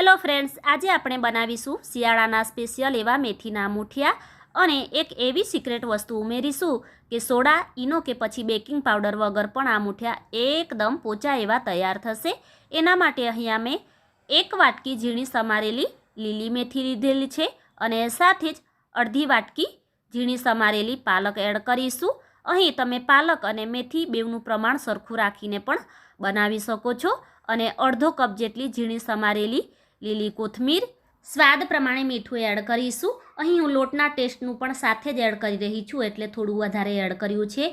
Hello friends, આજે આપણે બનાવીશું શિયાળાના સ્પેશિયલ એવા મેથીના મૂઠિયા અને એક એવી સિક્રેટ વસ્તુ ઉમેરીશું કે સોડા, ઈનો કે પછી બેકિંગ પાવડર વગર પણ આ મૂઠિયા એકદમ પોચા એવા તૈયાર થશે. એના માટે અહીંયા મેં એક વાટકી ઝીણી સમારેલી લીલી મેથી લીધેલી છે અને સાથે જ અડધી વાટકી ઝીણી સમારેલી પાલક એડ કરીશું. અહીં તમે પાલક અને મેથી બેવનું પ્રમાણ સરખું રાખીને પણ બનાવી શકો છો અને અડધો કપ જેટલી ઝીણી સમારેલી લીલી કોથમીર, સ્વાદ પ્રમાણે મીઠું એડ કરીશું. અહીં હું લોટના ટેસ્ટનું પણ સાથે જ એડ કરી રહી છું, એટલે થોડું વધારે એડ કર્યું છે.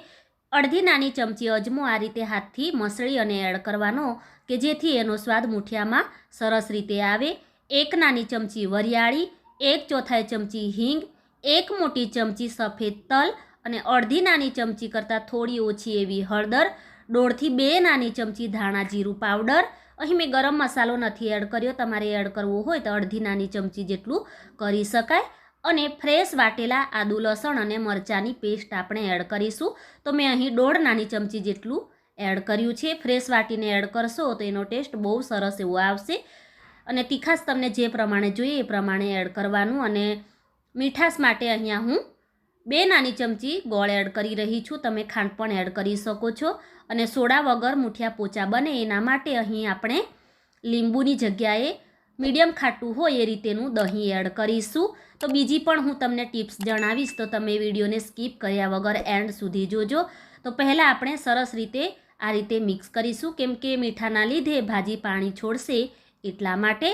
અડધી નાની ચમચી અજમો આ રીતે હાથથી મસળી અને એડ કરવાનો, કે જેથી એનો સ્વાદ મૂઠિયામાં સરસ રીતે આવે. એક નાની ચમચી વરિયાળી, એક ચોથાઈ ચમચી હિંગ, એક મોટી ચમચી સફેદ તલ અને અડધી નાની ચમચી કરતાં થોડી ઓછી એવી હળદર, દોઢથી બે નાની ચમચી ધાણા જીરું પાવડર અહીં મેં ગરમ મસાલો નથી એડ કર્યો. તમારે એડ કરવો હોય તો અડધી નાની ચમચી જેટલું કરી શકાય. અને ફ્રેશ વાટેલા આદુ, લસણ અને મરચાંની પેસ્ટ આપણે એડ કરીશું. તો મેં અહીં દોઢ નાની ચમચી જેટલું એડ કર્યું છે. ફ્રેશ વાટીને એડ કરશો તો એનો ટેસ્ટ બહુ સરસ એવો આવશે. અને તીખાસ તમને જે પ્રમાણે જોઈએ એ પ્રમાણે એડ કરવાનું. અને મીઠાશ માટે અહીંયા હું બે નાની ચમચી ગોળ એડ કરી રહી છું. તમે ખાંડ પણ એડ કરી શકો છો અને સોડા વગર મુઠિયા પોચા બને એના માટે અહીં આપણે લીંબુની જગ્યાએ મીડિયમ ખાટું હોય એ રીતેનું દહીં એડ કરીશું. તો બીજી પણ હું તમને ટિપ્સ જણાવીશ. તો તમે વિડીયોને સ્કીપ કર્યા વગર એન્ડ સુધી જોજો. તો પહેલાં આપણે સરસ રીતે આ રીતે મિક્સ કરીશું. કેમ કે મીઠાના લીધે ભાજી પાણી છોડશે એટલા માટે.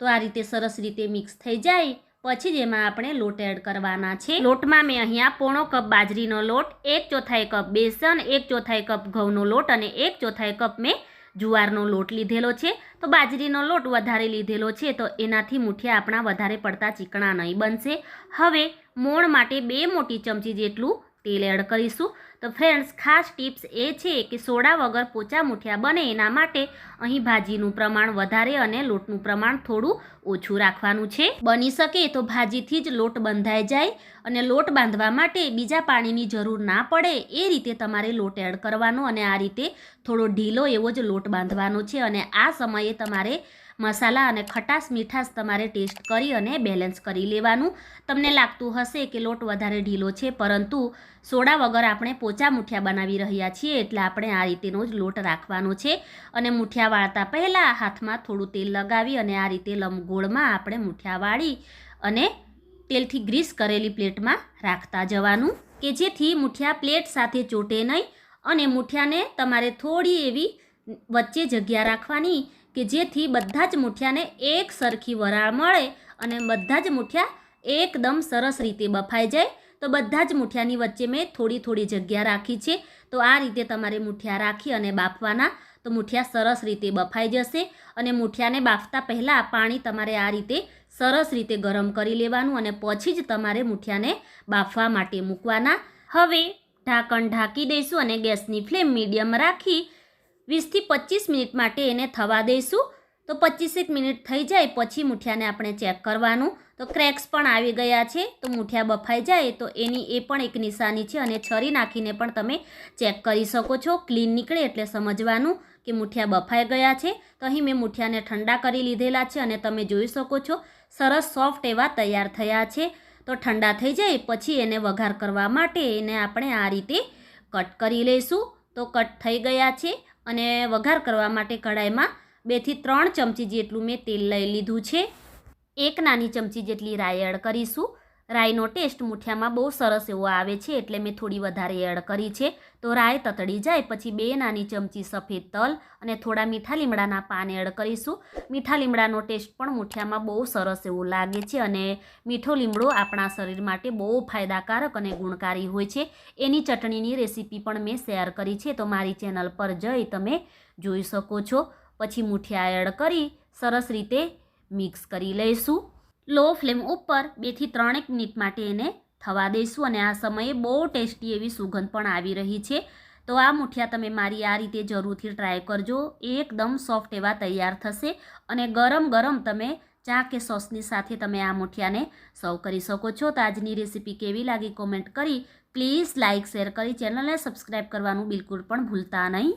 તો આ રીતે સરસ રીતે મિક્સ થઈ જાય. પછી જ એમાં આપણે લોટ એડ કરવાના છે. લોટમાં મેં અહીંયા પોણો કપ બાજરીનો લોટ, એક ચોથાઈ કપ બેસન, એક ચોથાઈ કપ ઘઉંનો લોટ અને એક ચોથાઈ કપ મેં જુવારનો લોટ લીધેલો છે. તો બાજરીનો લોટ વધારે લીધેલો છે તો એનાથી મુઠિયા આપણા વધારે પડતા ચીકણા નહીં બનશે. હવે મોણ માટે બે મોટી ચમચી જેટલું તેલ એડ કરીશું. તો ફ્રેન્ડ્સ ખાસ ટિપ્સ એ છે કે સોડા વગર પોચા મૂઠિયા બને એના માટે અહીં ભાજીનું પ્રમાણ વધારે અને લોટનું પ્રમાણ થોડું ઓછું રાખવાનું છે. બની શકે તો ભાજીથી જ લોટ બંધાઈ જાય અને લોટ બાંધવા માટે બીજા પાણીની જરૂર ના પડે એ રીતે તમારે લોટ એડ કરવાનો અને આ રીતે થોડો ઢીલો એવો જ લોટ બાંધવાનો છે અને આ સમયે તમારે મસાલા અને ખટાશ મીઠાશ તમારે ટેસ્ટ કરી અને બેલેન્સ કરી લેવાનું. તમને લાગતું હશે કે લોટ વધારે ઢીલો છે, પરંતુ સોડા વગર આપણે પોચા મુઠિયા બનાવી રહ્યા છીએ એટલે આપણે આ રીતેનો જ લોટ રાખવાનો છે. અને મુઠિયા વાળતા પહેલાં હાથમાં થોડું તેલ લગાવી અને આ રીતે લંબગોળમાં આપણે મુઠિયા વાળી અને તેલથી ગ્રીસ કરેલી પ્લેટમાં રાખતા જવાનું, કે જેથી મુઠિયા પ્લેટ સાથે ચોટે નહીં અને મુઠિયાને તમારે થોડી એવી વચ્ચે જગ્યા રાખવાની કે જેથી બધા જ મુઠિયાને એક સરખી વરાળ મળે અને બધા જ મુઠિયા એકદમ સરસ રીતે બફાઈ જાય. તો બધા જ મુઠિયાની વચ્ચે મેં થોડી થોડી જગ્યા રાખી છે. તો આ રીતે તમારે મુઠિયા રાખી અને બાફવાના તો મુઠિયા સરસ રીતે બફાઈ જશે અને મુઠિયાને બાફતા પહેલાં પાણી તમારે આ રીતે સરસ રીતે ગરમ કરી લેવાનું અને પછી જ તમારે મુઠિયાને બાફવા માટે મૂકવાના. હવે ઢાંકણ ઢાંકી દઈશું અને ગેસની ફ્લેમ મીડિયમ રાખી વીસથી પચીસ મિનિટ માટે એને થવા દઈશું. તો પચીસેક મિનિટ થઈ જાય, પછી મૂઠિયાને આપણે ચેક કરવાનું. તો ક્રેક્સ પણ આવી ગયા છે, તો મૂઠિયા બફાઈ જાય, તો એની એ પણ એક નિશાની છે અને છરી નાખીને પણ તમે ચેક કરી શકો છો. ક્લીન નીકળે એટલે સમજવાનું કે મૂઠિયા બફાઈ ગયા છે. તો અહીં મેં મૂઠિયાને ઠંડા કરી લીધેલા છે અને તમે જોઈ શકો છો, સરસ સોફ્ટ એવા તૈયાર થયા છે. તો ઠંડા થઈ જાય, પછી એને વઘાર કરવા માટે એને આપણે આ રીતે કટ કરી લઈશું. તો કટ થઈ ગયા છે. અને વઘાર કરવા માટે કઢાઈમાં બેથી ત્રણ ચમચી જેટલું મેં તેલ લઈ લીધું છે. એક નાની ચમચી જેટલી રાઈ એડ કરીશું. રાઈનો ટેસ્ટ મુઠિયામાં બહુ સરસ એવો આવે છે એટલે મેં થોડી વધારે એડ કરી છે. તો રાઈ તતડી જાય, પછી બે નાની ચમચી સફેદ તલ અને થોડા મીઠા લીમડાના પાન એડ કરીશું. મીઠા લીમડાનો ટેસ્ટ પણ મુઠિયામાં બહુ સરસ એવો લાગે છે અને મીઠો લીમડો આપણા શરીર માટે બહુ ફાયદાકારક અને ગુણકારી હોય છે. એની ચટણીની રેસીપી પણ મેં શેર કરી છે, તો મારી ચેનલ પર જઈ તમે જોઈ શકો છો. પછી મુઠિયા એડ કરી, સરસ રીતે મિક્સ કરી લઈશું. લો ફ્લેમ ઉપર બેથી ત્રણેક મિનિટ માટે એને થવા દઈશું અને આ સમયે બહુ ટેસ્ટી એવી સુગંધ પણ આવી રહી છે. તો આ મુઠિયા તમે મારી આ રીતે જરૂરથી ટ્રાય કરજો. એકદમ સોફ્ટ એવા તૈયાર થશે અને ગરમ ગરમ તમે ચા કે સોસની સાથે તમે આ મુઠિયાને સર્વ કરી શકો છો. તો આજની રેસીપી કેવી લાગી કોમેન્ટ કરી. પ્લીઝ લાઇક શેર કરી. ચેનલને સબસ્ક્રાઈબ કરવાનું બિલકુલ પણ ભૂલતા નહીં.